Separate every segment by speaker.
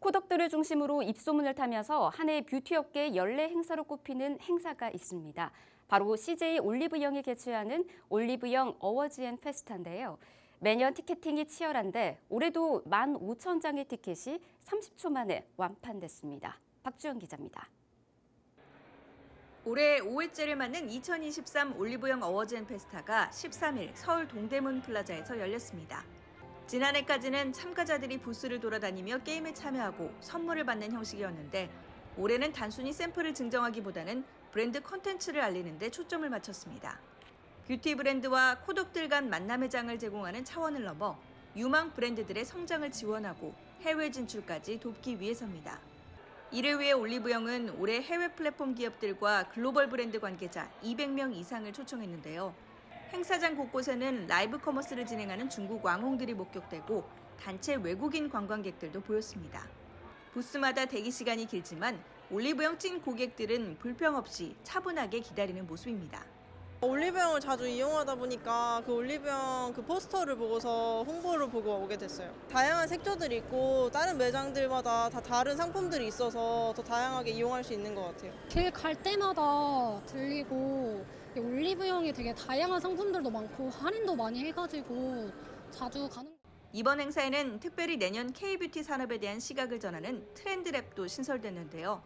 Speaker 1: 코덕들을 중심으로 입소문을 타면서 한 해 뷰티업계 연례 행사로 꼽히는 행사가 있습니다. 바로 CJ 올리브영이 개최하는 올리브영 어워즈 앤 페스타인데요. 매년 티켓팅이 치열한데 올해도 15,000장의 티켓이 30초 만에 완판됐습니다. 박주영 기자입니다.
Speaker 2: 올해 5회째를 맞는 2023 올리브영 어워즈 앤 페스타가 13일 서울 동대문 플라자에서 열렸습니다. 지난해까지는 참가자들이 부스를 돌아다니며 게임에 참여하고 선물을 받는 형식이었는데 올해는 단순히 샘플을 증정하기보다는 브랜드 컨텐츠를 알리는 데 초점을 맞췄습니다. 뷰티 브랜드와 코덕들 간 만남의 장을 제공하는 차원을 넘어 유망 브랜드들의 성장을 지원하고 해외 진출까지 돕기 위해서입니다. 이를 위해 올리브영은 올해 해외 플랫폼 기업들과 글로벌 브랜드 관계자 200명 이상을 초청했는데요. 행사장 곳곳에는 라이브 커머스를 진행하는 중국 왕홍들이 목격되고 단체 외국인 관광객들도 보였습니다. 부스마다 대기 시간이 길지만 올리브영 찐 고객들은 불평 없이 차분하게 기다리는 모습입니다.
Speaker 3: 올리브영을 자주 이용하다 보니까 그 올리브영 그 포스터를 보고서 홍보를 보고 오게 됐어요. 다양한 색조들이 있고 다른 매장들마다 다 다른 상품들이 있어서 더 다양하게 이용할 수 있는 것 같아요.
Speaker 4: 길 갈 때마다 들리고 이 올리브영이 되게 다양한 상품들도 많고 할인도 많이 해가지고 자주 가는
Speaker 2: 이번 행사에는 특별히 내년 K뷰티 산업에 대한 시각을 전하는 트렌드랩도 신설됐는데요.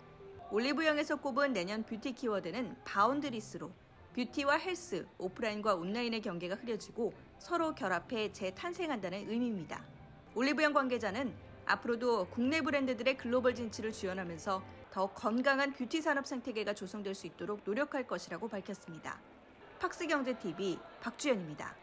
Speaker 2: 올리브영에서 꼽은 내년 뷰티 키워드는 바운드리스로 뷰티와 헬스, 오프라인과 온라인의 경계가 흐려지고 서로 결합해 재탄생한다는 의미입니다. 올리브영 관계자는 앞으로도 국내 브랜드들의 글로벌 진출을 지원하면서 더 건강한 뷰티 산업 생태계가 조성될 수 있도록 노력할 것이라고 밝혔습니다. 팍스경제TV 박주연입니다.